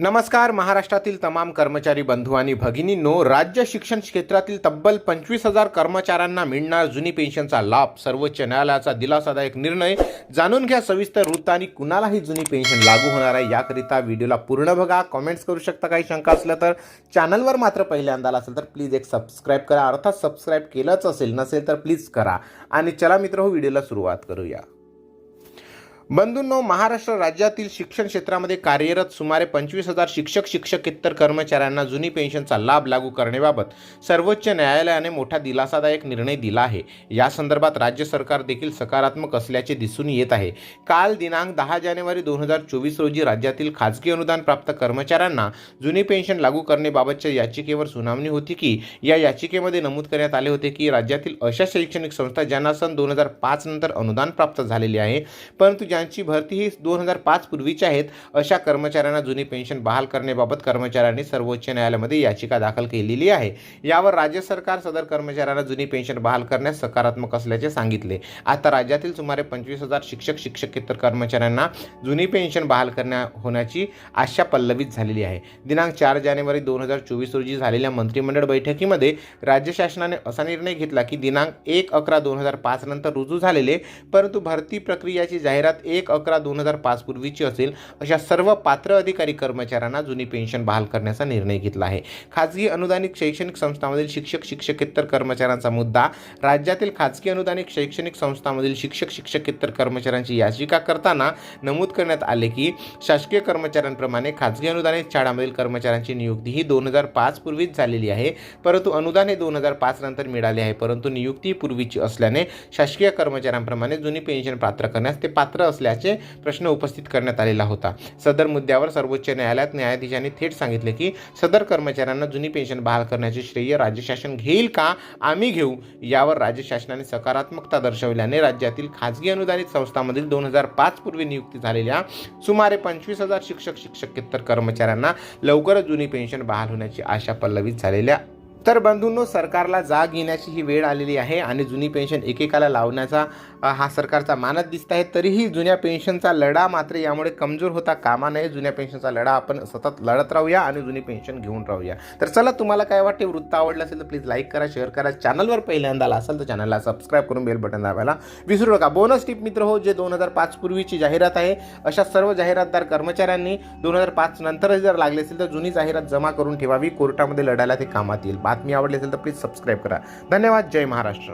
नमस्कार महाराष्ट्रातील तमाम कर्मचारी बंधू आणि भगिनींनो राज्य शिक्षण क्षेत्रातील तब्बल पंचवीस हजार कर्मचाऱ्यांना मिळणार जुनी पेन्शनचा लाभ. सर्वोच्च न्यायालयाचा दिलासादायक निर्णय. जाणून घ्या सविस्तर वृत्त आणि कुणालाही जुनी पेन्शन लागू होणार आहे याकरिता व्हिडिओला पूर्ण बघा. कमेंट्स करू शकता काही शंका असल्या तर. चॅनलवर मात्र पहिल्यांदा असेल तर प्लीज एक सबस्क्राईब करा. अर्थात सबस्क्राईब केलंच असेल नसेल तर प्लीज करा. आणि चला मित्र हो व्हिडिओला सुरुवात करूया. बंधूंनो महाराष्ट्र राज्यातील शिक्षण क्षेत्रामध्ये कार्यरत सुमारे पंचवीस हजार शिक्षक शिक्षकेतर कर्मचाऱ्यांना जुनी पेन्शनचा लाभ लागू करण्याबाबत सर्वोच्च न्यायालयाने मोठा दिलासादायक निर्णय दिला आहे. या संदर्भात राज्य सरकार देखील सकारात्मक असल्याचे दिसून येत आहे. काल दिनांक दहा जानेवारी दोन हजार चोवीस रोजी राज्यातील खाजगी अनुदान प्राप्त कर्मचाऱ्यांना जुनी पेन्शन लागू करण्याबाबतच्या याचिकेवर सुनावणी होती की या याचिकेमध्ये नमूद करण्यात आले होते की राज्यातील अशा शैक्षणिक संस्था ज्यांना सन दोन हजार पाच नंतर अनुदान प्राप्त झालेले आहे परंतु ज्यांची भरती ही दोन हजार पाच पूर्वीची आहेत अशा कर्मचाऱ्यांना जुनी पेन्शन बहाल करण्याबाबत कर्मचाऱ्यांनी सर्वोच्च न्यायालयामध्ये याचिका दाखल केलेली आहे. यावर राज्य सरकार सदर कर्मचाऱ्यांना जुनी पेन्शन बहाल करण्यास सकारात्मक असल्याचे सांगितले. आता राज्यातील सुमारे पंचवीस हजार शिक्षक शिक्षकेतर कर्मचाऱ्यांना जुनी पेन्शन बहाल करण्या होण्याची आशा पल्लवित झालेली आहे. दिनांक चार जानेवारी दोन हजार चोवीस रोजी झालेल्या मंत्रिमंडळ बैठकीमध्ये राज्य शासनाने असा निर्णय घेतला की दिनांक एक अकरा दोन हजार पाच नंतर रुजू झालेले परंतु भरती प्रक्रियाची जाहिरात एक अकरा दोन हजार पाच पूर्वीची असेल अशा सर्व पात्र अधिकारी कर्मचाऱ्यांना जुनी पेन्शन बहाल करण्याचा निर्णय घेतला आहे. खाजगी अनुदानित शैक्षणिक संस्थांमधील शिक्षक शिक्षकेतर कर्मचाऱ्यांचा मुद्दा राज्यातील खाजगी अनुदानित शैक्षणिक संस्थांमधील शिक्षक शिक्षकेतर कर्मचाऱ्यांची याचिका करताना नमूद करण्यात आले की शासकीय कर्मचाऱ्यांप्रमाणे खाजगी अनुदानित शाळांमधील कर्मचाऱ्यांची नियुक्ती ही दोन हजार पाच पूर्वीच झालेली आहे. परंतु अनुदान हे दोन हजार पाच नंतर मिळाले आहे. परंतु नियुक्ती ही पूर्वीची असल्याने शासकीय कर्मचाऱ्यांप्रमाणे जुनी पेन्शन पात्र करण्यास ते पात्र असल्याचे प्रश्न उपस्थित करण्यात आलेला होता. सदर मुद्द्यावर सर्वोच्च न्यायालयात न्यायाधीशांनी थेट सांगितले की सदर कर्मचाऱ्यांना जुनी पेन्शन बहाल करण्याचे श्रेय राज्य शासन घेईल का आम्ही घेऊ यावर राज्य शासनाने सकारात्मकता दर्शवल्याने राज्यातील खाजगी अनुदानित संस्थांमधील दोन हजार पाच पूर्वी नियुक्ती झालेल्या सुमारे पंचवीस हजार शिक्षक शिक्षकेतर कर्मचाऱ्यांना लवकरच जुनी पेन्शन बहाल होण्याची आशा पल्लवित झालेल्या तर बंधूंनो सरकारला जाग येण्याची ही वेळ आलेली आहे आणि जुनी पेन्शन एकेकाला लावण्याचा हा सरकारचा मानत दिसत आहे. तरीही जुन्या पेन्शनचा लढा मात्र यामुळे कमजोर होता कामा नये. जुन्या पेन्शनचा लढा आपण सतत लढत राहूया आणि जुनी पेन्शन घेऊन राहूया. तर चला तुम्हाला काय वाटते? वृत्त आवडलं असेल तर प्लीज लाईक करा शेअर करा. चॅनलवर पहिल्यांदा आला असेल तर चॅनलला सबस्क्राईब करून बेल बटन दाबायला विसरू नका. बोनस टिप मित्र हो जे दोन हजार पाच पूर्वीची जाहिरात आहे अशा सर्व जाहिरातदार कर्मचाऱ्यांनी दोन हजार पाच नंतर जर लागले असेल तर जुनी जाहिरात जमा करून ठेवावी. कोर्टामध्ये लढायला ते कामात येईल. बातमी आवडली असेल तर प्लीज सबस्क्राईब करा. धन्यवाद. जय महाराष्ट्र.